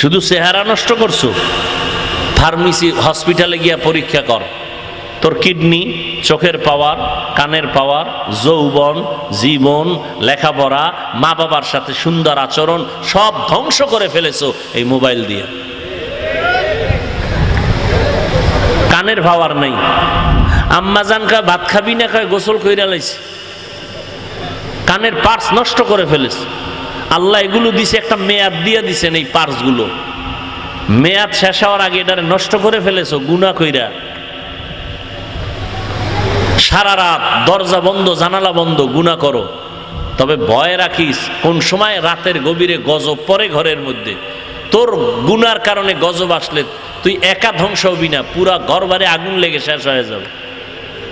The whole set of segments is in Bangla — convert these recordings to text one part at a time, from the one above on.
শুধু চেহারা নষ্ট করছ? ফার্মেসি, হসপিটালে গিয়া পরীক্ষা কর। তোর কিডনি, চোখের পাওয়ার, কানের পাওয়ার, যৌবন, জীবন, লেখাপড়া মা বাবার সাথে সুন্দর আচরণ সব ধ্বংস করে ফেলেছো এই মোবাইল দিয়ে। কানের পাওয়ার নেই। আম্মা জান কয় ভাত খাবি না কয় গোসল কইরা লাইছে। কানের পার্স নষ্ট করে ফেলেছে। আল্লাহ এগুলো দিছে, একটা মেয়াদ দিয়ে দিছেন এই পার্সগুলো। মেয়াদ শেষ হওয়ার আগে এটারে নষ্ট করে ফেলেছো গুণা কইরা। সারা রাত দরজা বন্ধ, জানালা বন্ধ গুণা করো। তবে ভয় রাখিস, কোন সময় রাতের গভীরে গজব পরে ঘরের মধ্যে। তোর গুনার কারণে গজব আসলে, তুই একা ধ্বংস হবি না, পুরা ঘর বাড়ি আগুন লেগে শেষ হয়ে যাবে।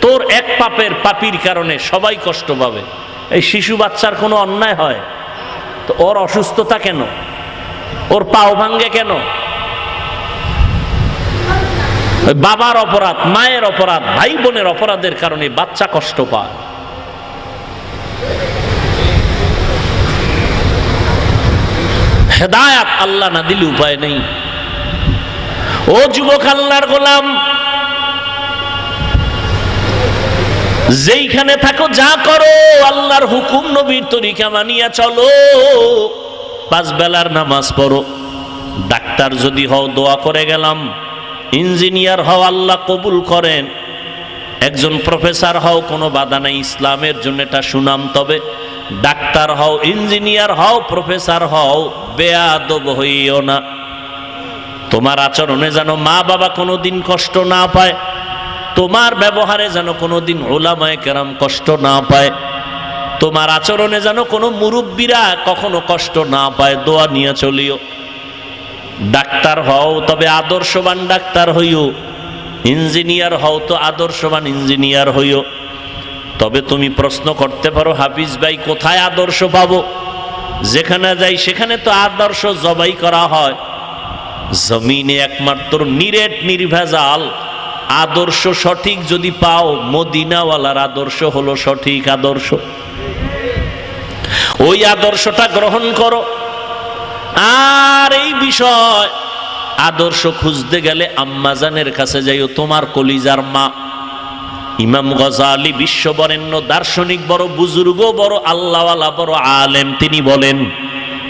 তোর এক পাপের পাপির কারণে সবাই কষ্ট পাবে। এই শিশু বাচ্চার কোনো অন্যায় হয়? তো ওর অসুস্থতা কেন? ওর পাও ভাঙ্গে কেন? বাবার অপরাধ, মায়ের অপরাধ ভাই বোনের অপরাধের কারণে বাচ্চা কষ্ট পায়। হেদায়াত আল্লাহ না দিলে উপায় নেই। ও যুবক আল্লাহর গোলাম যেইখানে থাকো, যা করো, আল্লাহর হুকুম নবীর তরিকা মানিয়া চলো। পাঁচ বেলার নামাজ পড়ো। ডাক্তার যদি হও, দোয়া করে গেলাম। ইঞ্জিনিয়ার হও, আল্লাহ কবুল করেন। একজন প্রফেসর হও, কোনো বাধা নাই, ইসলামের জন্য এটা সুনাম। তবে ডাক্তার হও, ইঞ্জিনিয়ার হও, প্রফেসর হও, বেয়াদব হইও না। তোমার আচরণে যেন মা বাবা কোনো দিন কষ্ট না পায়। তোমার ব্যবহারে যেন কোনো কোনোদিন ওলামায় কেরাম কষ্ট না পায়, তোমার আচরণে যেন কোনো মুরব্বীরা কখনো কষ্ট না পায়, দোয়া নিয়ে চলিও। ডাক্তার হও, তবে আদর্শবান ডাক্তার হইও। ইঞ্জিনিয়ার হও তো আদর্শবান ইঞ্জিনিয়ার হইও। তবে তুমি প্রশ্ন করতে পারো, হাফিজ ভাই, কোথায় আদর্শ পাবো? যেখানে যাই, সেখানে তো আদর্শ জবাই করা হয়। জমিনে একমাত্র নিরেট, নির্ভেজাল। আদর্শ সঠিক যদি পাও, মদিনাওয়ালার আদর্শ হলো সঠিক আদর্শ। ওই আদর্শটা গ্রহণ করো। আর এই বিষয়, আদর্শ খুঁজতে গেলে আম্মাজানের কাছে যাইও, তোমার কলিজার মা। ইমাম গজালি বিশ্ববরেণ্য, দার্শনিক বড় বুজুর্গ বড়, আল্লাহওয়ালা বড়, আলেম, তিনি বলেন,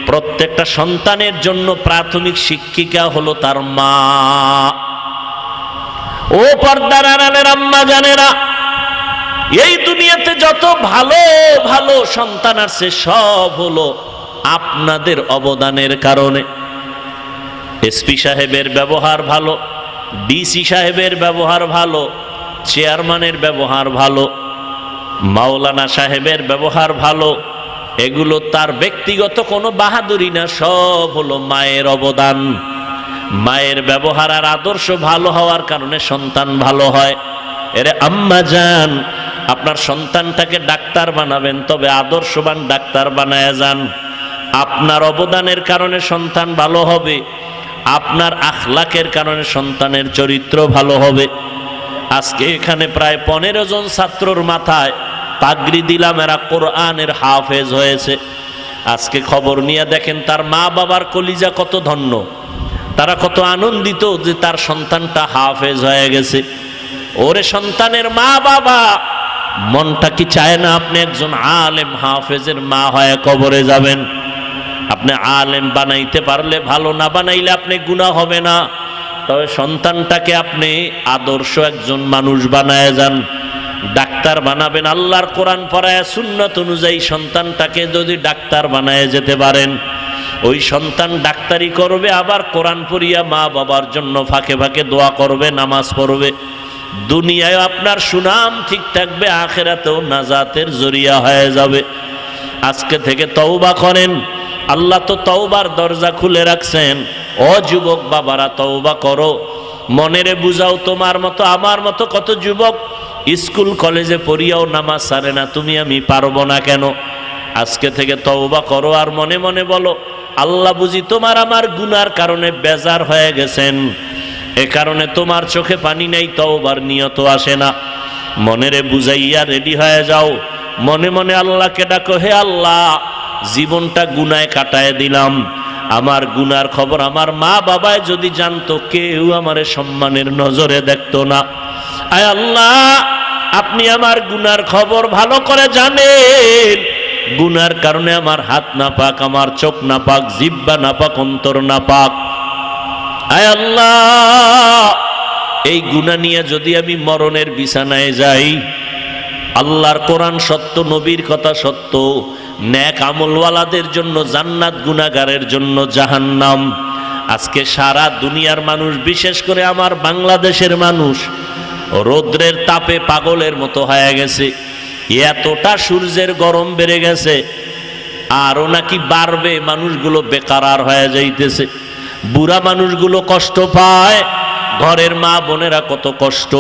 প্রত্যেকটা সন্তানের জন্য প্রাথমিক শিক্ষিকা হলো তার মা। ও পর্দার আড়ালের আম্মা জানেরা, এই দুনিয়াতে যত ভালো ভালো সন্তান আছে, সব হলো আপনাদের অবদানের কারণে। এসপি সাহেবের ব্যবহার ভালো, ডিসি সাহেবের ব্যবহার ভালো, চেয়ারম্যানের ব্যবহার ভালো, মাওলানা সাহেবের ব্যবহার ভালো, এগুলো তার ব্যক্তিগত কোনো বাহাদুরি না, সব হলো মায়ের অবদান। মায়ের ব্যবহার আর আদর্শ ভালো হওয়ার কারণে সন্তান ভালো হয়। এরে আম্মা যান, আপনার সন্তানটাকে ডাক্তার বানাবেন, তবে আদর্শবান ডাক্তার বানায় যান। আপনার অবদানের কারণে সন্তান ভালো হবে, আপনার আখলাকের কারণে সন্তানের চরিত্র ভালো হবে। আজকে এখানে প্রায় পনেরো জন ছাত্রর মাথায় পাগড়ি দিলাম, এরা কোরআনের হাফেজ হয়েছে। আজকে খবর নিয়ে দেখেন, তার মা বাবার কলিজা কত ধন্য। তারা কত আনন্দিত যে তার সন্তানটা হাফেজ হয়ে গেছে। ওরে সন্তানের মা বাবা, মনটা কি চায় না আপনি একজন আলেম হাফেজের মা হয়ে কবরে যাবেন? আপনি আলেম বানাইতে পারলে ভালো, না বানাইলে আপনি গুণা হবে না। তবে সন্তানটাকে আপনি আদর্শ একজন মানুষ বানায় যান। ডাক্তার বানাবেন, আল্লাহর কোরআন পড়ায়, সুন্নত অনুযায়ী সন্তানটাকে যদি ডাক্তার বানায় যেতে পারেন। ওই সন্তান ডাক্তারি করবে, আবার কোরআন পড়িয়া মা বাবার জন্য ফাঁকে ফাঁকে দোয়া করবে, নামাজ পড়বে। দুনিয়ায় আপনার সুনাম ঠিক থাকবে, আখেরাতেও নাজাতের জরিয়া হয়ে যাবে। আজকে থেকে তওবা করেন। আল্লাহ তো তওবার দরজা খুলে রাখছেন। ও যুবক বাবারা, তওবা করো। মনেরে বুঝাও তোমার মতো, আমার মতো কত যুবক স্কুল, কলেজে পড়িয়াও নামাজ সারে না, তুমি আমি পারব না কেন? আজকে থেকে তওবা করো আর মনে মনে বলো, আল্লাহ বুঝি তোমার আমার গুনার কারণে বেজার হয়ে গেছেন। এ কারণে তোমার চোখে পানি নেই, তওবার নিয়ত আসে না। মনেরে বুঝাইয়া রেডি হয়ে যাও। মনে মনে আল্লাহকে ডাকো, হে আল্লাহ, জীবনটা গুনায় কাটায় দিলাম। আমার গুনার খবর আমার মা বাবায় যদি জানতো, কেউ আমারে সম্মানের নজরে দেখতো না। আয় আল্লাহ, আপনি আমার গুনার খবর ভালো করে জানেন। গুনার কারণে আমার হাত না পাক আমার চোখ না পাক জিব্বা না পাক অন্তর না পাক আয় আল্লাহ, এই গুণা নিয়ে যদি আমি মরণের বিছানায় যাই, আল্লাহর কোরআন সত্য, নবীর কথা সত্য, ন্যাক আমলওয়ালাদের জন্য, জান্নাত গুনাগারের জন্য জাহান্নাম। আজকে সারা দুনিয়ার মানুষ, বিশেষ করে আমার বাংলাদেশের মানুষ, রৌদ্রের তাপে পাগলের মতো হয়ে গেছে। এতটা সূর্যের গরম বেড়ে গেছে আরও নাকি বাড়বে, মানুষগুলো বেকার হয়ে যাইতেছে। বুড়া মানুষগুলো কষ্ট পায়, ঘরের মা বোনেরা কত কষ্ট।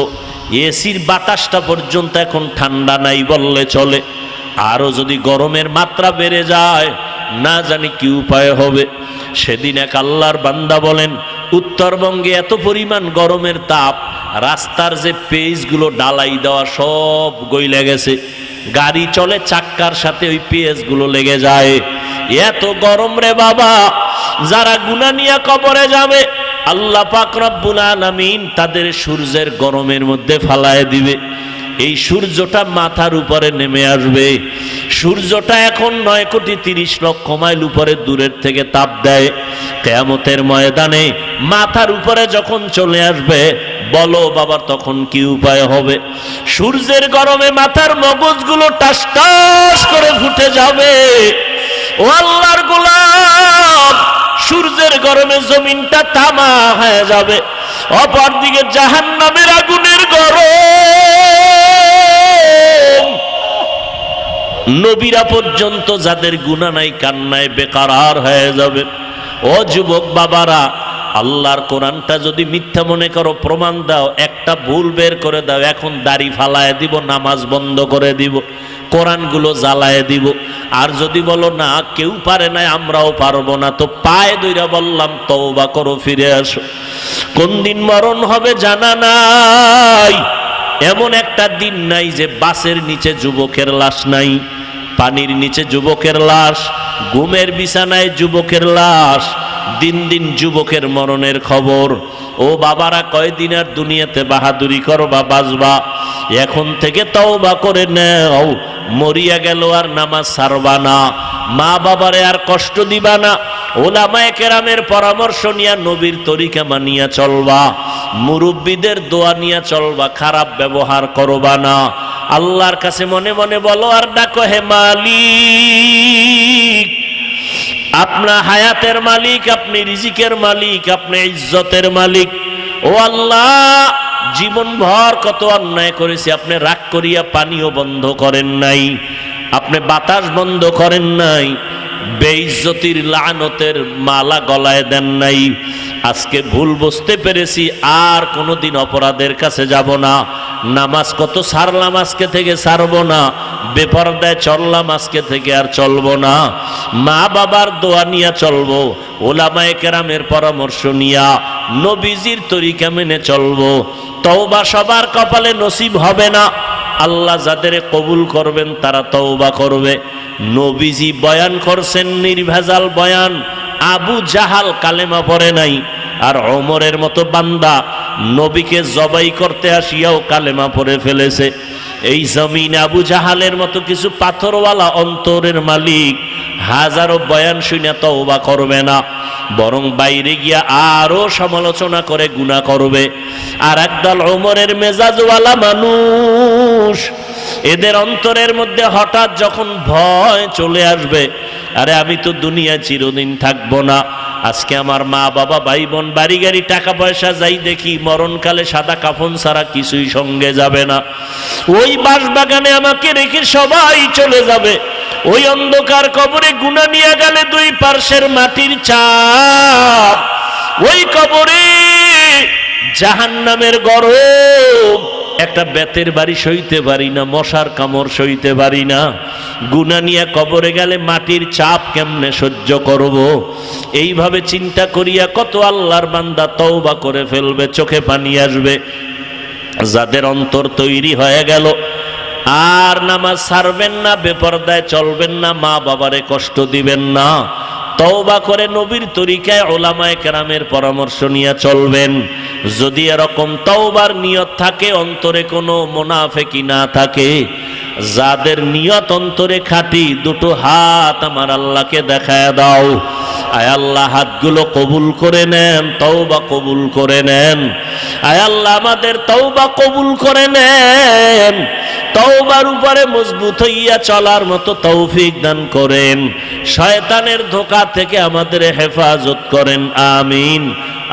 এসির বাতাসটা পর্যন্ত এখন ঠান্ডা নাই বললে চলে। আরও যদি গরমের মাত্রা বেড়ে যায়, না জানি কি উপায় হবে। সেদিন এক আল্লাহর বান্দা বলেন, উত্তরবঙ্গে এত পরিমাণ গরমের তাপ রাস্তার যে পেজগুলো ডালাই দেওয়া সব গইলে গেছে। গাড়ি চলে, চাক্কার সাথে ওই পেজগুলো লেগে যায়। এত গরম রে বাবা, যারা গুনা নিয়ে কবরে যাবে, আল্লাহ পাক রব্বুল আলামিন তাদের সূর্যের গরমের মধ্যে ফালায় দিবে। এই সূর্যটা মাথার উপরে নেমে আসবে। সূর্যটা এখন নয় কোটি তিরিশ লক্ষ মাইল উপরে, দূরের থেকে তাপ দেয়। কেয়ামতের ময়দানে মাথার উপরে যখন চলে আসবে বলো বাবার তখন কি উপায় হবে? সূর্যের গরমে মাথার মগজগুলো টাস টাস করে ফুটে যাবে। ও আল্লাহর গোলাম সূর্যের গরমে জমিনটা তামা হয়ে যাবে। অপর দিকে জাহান নামের আগুনের গরম। নবীরা পর্যন্ত যাদের গুণা নাই, কান্নায় বেকার হয়ে যাবে। ও যুবক বাবারা আল্লাহর কোরআনটা যদি মিথ্যা মনে করো, প্রমাণ দাও, একটা ভুল বের করে দাও, এখন দাড়ি ফালায় দিব, নামাজ বন্ধ করে দিব, কোরআনগুলো জ্বালায় দিব। আর যদি বলো, না, কেউ পারে না আমরাও পারব না। তো পায়ে দইরা বললাম, তওবা করো, ফিরে আসো। কোন দিন মরণ হবে জানা নাই। এমন একটা দিন নাই যে বাসের নিচে যুবকের লাশ নাই, পানির নিচে যুবকের লাশ, ঘুমের বিছানায় যুবকের লাশ দিন দিন যুবকের মরণের খবর। ও বাবারা, কয়দিন আর দুনিয়াতে বাহাদুরি করবা বাজবা এখন থেকে তাও বা করে নেও। মরিয়া গেল আর নামাজ সারবা না। মা বাবারে আর কষ্ট দিবা না। ওলামায়ে কেরামের পরামর্শ নিয়া নবীর তরিকা মানিয়া চলবা। মুরব্বীদের দোয়া নিয়া চলবা, খারাপ ব্যবহার করবা না। আল্লাহর কাছে মনে মনে বলো, আর ডাকো হে মালিক। আপনার হায়াতের মালিক, আপনি রিজিকের মালিক, আপনি ইজ্জতের মালিক। ও আল্লাহ জীবন ভর কত অন্যায় করেছে, আপনি রাগ করিয়া পানিও বন্ধ করেন নাই, আপনি বাতাস বন্ধ করেন নাই। বেইজ্জতির লানতের মালা গলায় দেন নাই। আজকে ভুল বুঝতে পেরেছি, আর কোনোদিন অপরাধের কাছে যাব না। নামাজ কত সারলাম আজকে থেকে সারবো না। বেপরদায় চললাম আজকে থেকে আর চলবো না। মা বাবার দোয়া নিয়ে চলবো, ওলামায়ে কেরামের পরামর্শ নিয়া নবীজির তরিকা মেনে চলবো। তওবা সবার কপালে নসিব হবে না। আল্লাহ যাদের কবুল করবেন, তারা তওবা করবে। নবীজি বয়ান করছেন নির্ভেজাল বয়ান। আবু জাহাল কালেমা পড়ে নাই, আর অমরের মতো বান্দা নবীকে জবাই করতে আসিয়াও কালেমা পড়ে ফেলেছে। এই জমিন আবু জাহালের মতো কিছু পাথরওয়ালা অন্তরের মালিক হাজারো বয়ান শুনে তওবা করবে না, বরং বাইরে গিয়া আরও সমালোচনা করে গুণা করবে। আর একদল ওমরের মেজাজওয়ালা মানুষ এদের অন্তরের মধ্যে হঠাৎ যখন ভয় চলে আসবে, আরে আমি তো দুনিয়া চিরদিন থাকব না। আজকে আমার মা, বাবা ভাই বোন বাড়ি গাড়ি, টাকা পয়সা যাই দেখি, মরণকালে সাদা কাফন ছাড়া কিছুই সঙ্গে যাবে না। ওই বাঁশবাগানে আমাকে রেখে সবাই চলে যাবে। ওই অন্ধকার কবরে গুণা নিয়ে গেলে দুই পার্শ্বের মাটির চাপ ওই কবরে জাহান নামের গরম একটা বেতের বাড়ি সইতে পারি না, মশার কামড় সইতে পারি না। গুনা নিয়ে কবরে গেলে মাটির চাপ কেমনে সহ্য করব। এইভাবে চিন্তা করিয়া কত আল্লাহর বান্দা তওবা করে ফেলবে, চোখে পানি আসবে। যাদের অন্তর তৈরি হয়ে গেল, আর নামাজ ছাড়বেন না, বেপরদায় চলবেন না, মা বাবারে কষ্ট দিবেন না। তওবা করে নবীর তরিকায় ওলামায় কেরামের পরামর্শ নিয়ে চলবেন। যদি এরকম তওবার নিয়ত থাকে, অন্তরে কোনো মোনাফেকি না থাকে। যাদের নিয়ত অন্তরে খাটি, দুটো হাত আমার আল্লাহকে দেখায় দাও। আয় আল্লাহ, হাতগুলো কবুল করে নেন, তওবা কবুল করে নেন। আয় আল্লাহ, আমাদের তওবা কবুল করে নেন। তওবার উপরে মজবুত হইয়া চলার মতো তৌফিক দান করেন। শয়তানের ধোকা থেকে আমাদের হেফাজত করেন, আমিন।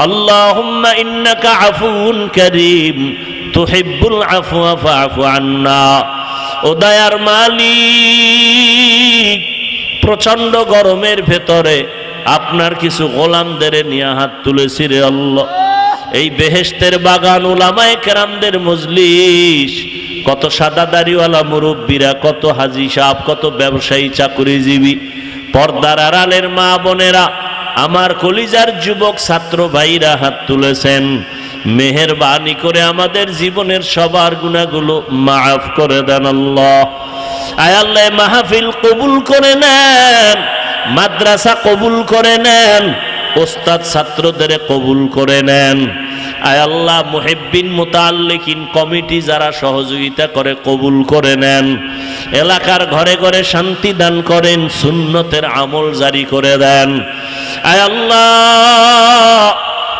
اللهم إنك عفو كريم تحب العفو فاعف عنا ও দয়ার মালিক প্রচন্ড গরমের ভেতরে আপনার কিছু গোলামদের নিয়ে হাত তুলেছি রে আল্লাহ এই বেহেস্তের বাগান ওলামায় কেরামদের মজলিস কত সাদা দাড়িওয়ালা মুরব্বীরা কত হাজি সাহ কত ব্যবসায়ী চাকরিজীবী পর্দার আড়ালের মা বোনেরা আমার কলিজার যুবক ছাত্র ভাইরা হাত তুলেছেন। মেহেরবানি করে আমাদের জীবনের সবার গুণাগুলো মাফ করে দেন আল্লাহ। আয় আল্লাহ, মাহফিল কবুল করে নেন, মাদ্রাসা কবুল করে নেন, ওস্তাদ ছাত্রদের কবুল করে নেন। আয় আল্লাহ, মুহিব্বিন মুতাল্লিকিন কমিটি যারা সহযোগিতা করে কবুল করে নেন। এলাকার ঘরে ঘরে শান্তি দান করেন, সুন্নতের আমল জারি করে দেন। আয় আল্লাহ,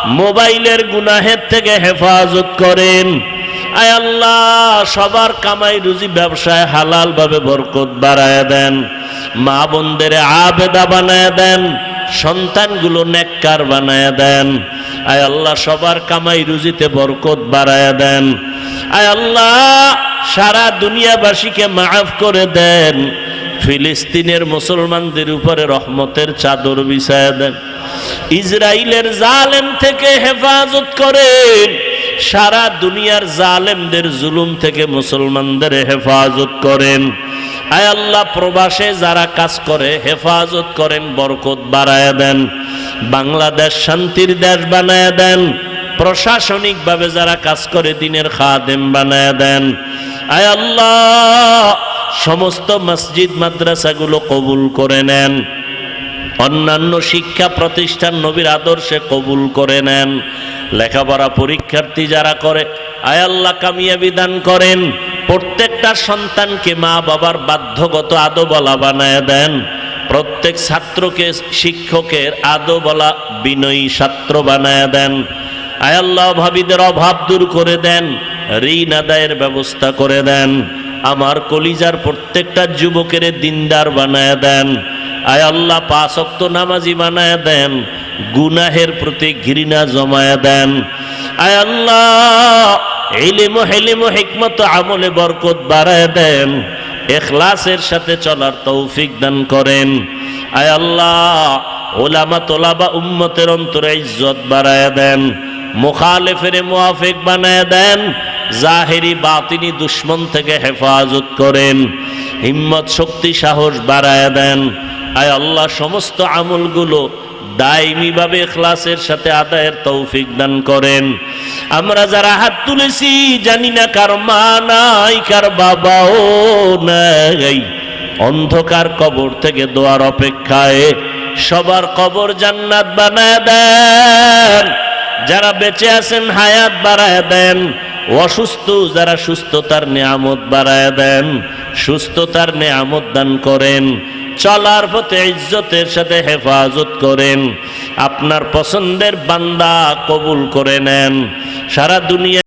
মোবাইলের গুনাহের থেকে হেফাজত করেন। আয় আল্লাহ, সবার কামাই রুজি ব্যবসায় হালাল ভাবে বরকত বাড়ায় দেন। মা বোনদের আবেদা বানায় দেন। সন্তানগুলো নেককার বানায় দেন। আয় আল্লাহ, সবার কামাই রুজিতে বরকত বাড়ায় দেন। আয় আল্লাহ, সারা দুনিয়াবাসীকে মাফ করে দেন। ফিলিস্তিনের মুসলমানদের উপরে রহমতের চাদর বিছায় দেন। ইসরায়েলের জালেম থেকে হেফাজত করেন সারা দুনিয়ার জালেমদের জুলুম থেকে মুসলমানদের হেফাজত করেন। আয় আল্লাহ, প্রবাসে যারা কাজ করে, হেফাজত করেন, বরকত বাড়ায় দেন। বাংলাদেশ শান্তির দেশ বানায় দেন। প্রশাসনিকভাবে যারা কাজ করে, দিনের খাদেম বানায় দেন। আয় আল্লাহ সমস্ত মসজিদ মাদ্রাসাগুলো কবুল করে নেন। অন্যান্য শিক্ষা প্রতিষ্ঠান নবীর আদর্শে কবুল করে নেন। লেখাপড়া পরীক্ষার্থী যারা করে আয়াল্লাহ কামিয়া দান করেন। প্রত্যেকটা সন্তানকে মা বাবার বাধ্যগত আদো বলা বানায় দেন। প্রত্যেক ছাত্রকে, শিক্ষকের আদবলা বিনয়ী ছাত্র বানায় দেন। আয়াল্লাহ ভাবিদের অভাব দূর করে দেন। ঋণ আদায়ের ব্যবস্থা করে দেন। আমার কলিজার প্রত্যেকটা যুবকের দিনদার বানায় দেন। আয় আল্লাহ পাঁচক্ত নামাজি বানায় দেন। গুনাহের প্রতি ঘৃণা জমায় দেন। আয় আল্লাহ এলিম হেলিম হিকমত আমলে বরকত বাড়ায় দেন। এখলাসের সাথে চলার তৌফিক দান করেন। আয় আল্লাহ, ওলামা তোলাবা উম্মতের অন্তরে ইজ্জত বাড়ায় দেন। মুখালেফের মুআফিক বানায় দেন। জাহেরি বাতিনি দুশ্মন থেকে হেফাজত করেন। হিম্মত, শক্তি, সাহস বাড়ায় দেন। আয় আল্লাহ, সমস্ত আমলগুলো দায়মি ভাবে ক্লাসের সাথে আদায়ের তৌফিক দান করেন। আমরা যারা হাত তুলেছি, জানি না কার মা নাই, কার বাবাও নাই। অন্ধকার কবর থেকে দোয়ার অপেক্ষায় সবার কবর জান্নাত বানায় দেন। যারা বেঁচে আছেন, হায়াত বাড়ায় দেন। অসুস্থ যারা সুস্থতার নিয়ামত বাড়ায় দেন, সুস্থতার নিয়ামত দান করেন, চলার পথে ইজ্জতের সাথে হেফাজত করেন, আপনার পছন্দের বান্দা কবুল করে নেন, সারা দুনিয়া